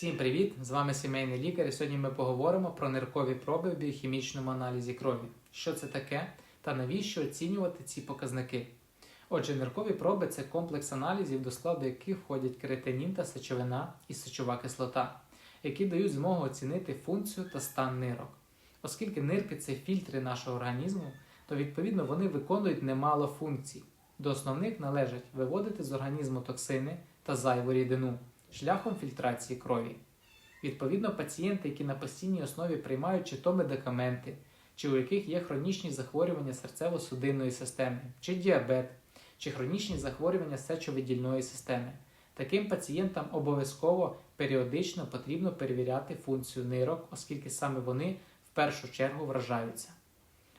Всім привіт! З вами сімейний лікар. І сьогодні ми поговоримо про ниркові проби в біохімічному аналізі крові. Що це таке та навіщо оцінювати ці показники? Отже, ниркові проби це комплекс аналізів, до складу яких входять креатинін та сечовина і сечова кислота, які дають змогу оцінити функцію та стан нирок. Оскільки нирки це фільтри нашого організму, то відповідно вони виконують немало функцій. До основних належать виводити з організму токсини та зайву рідину шляхом фільтрації крові. Відповідно, пацієнти, які на постійній основі приймають чи то медикаменти, чи у яких є хронічні захворювання серцево-судинної системи, чи діабет, чи хронічні захворювання сечовидільної системи. Таким пацієнтам обов'язково періодично потрібно перевіряти функцію нирок, оскільки саме вони в першу чергу вражаються.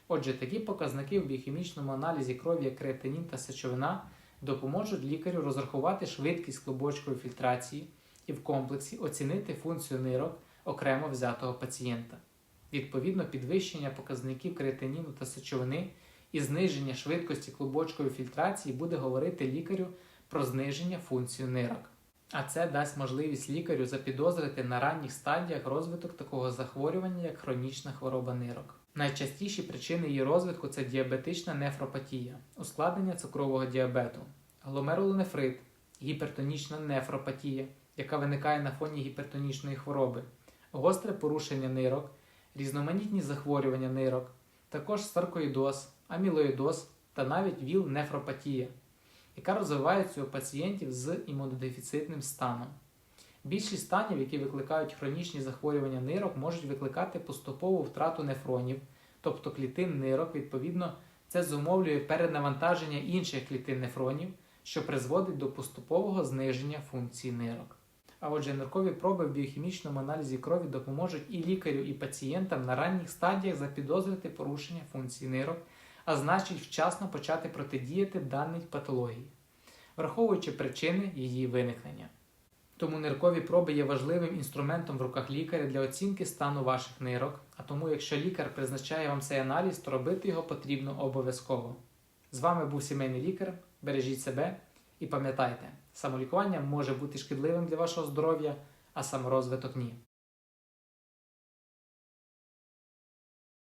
Отже, такі показники в біохімічному аналізі крові, як креатинін та сечовина, допоможуть лікарю розрахувати швидкість клубочкової фільтрації і в комплексі оцінити функцію нирок окремо взятого пацієнта. Відповідно, підвищення показників креатиніну та сечовини і зниження швидкості клубочкової фільтрації буде говорити лікарю про зниження функції нирок. А це дасть можливість лікарю запідозрити на ранніх стадіях розвиток такого захворювання, як хронічна хвороба нирок. Найчастіші причини її розвитку це діабетична нефропатія, ускладнення цукрового діабету, гломерулонефрит, гіпертонічна нефропатія, яка виникає на фоні гіпертонічної хвороби, гостре порушення нирок, різноманітні захворювання нирок, також саркоїдоз, амілоїдоз та навіть віл-нефропатія, яка розвивається у пацієнтів з імунодефіцитним станом. Більшість станів, які викликають хронічні захворювання нирок, можуть викликати поступову втрату нефронів, тобто клітин нирок, відповідно, це зумовлює перенавантаження інших клітин нефронів, що призводить до поступового зниження функції нирок. А отже, ниркові проби в біохімічному аналізі крові допоможуть і лікарю, і пацієнтам на ранніх стадіях запідозрити порушення функції нирок, а значить вчасно почати протидіяти даній патології, враховуючи причини її виникнення. Тому ниркові проби є важливим інструментом в руках лікаря для оцінки стану ваших нирок, а тому, якщо лікар призначає вам цей аналіз, то робити його потрібно обов'язково. З вами був сімейний лікар. Бережіть себе і пам'ятайте, самолікування може бути шкідливим для вашого здоров'я, а саморозвиток ні.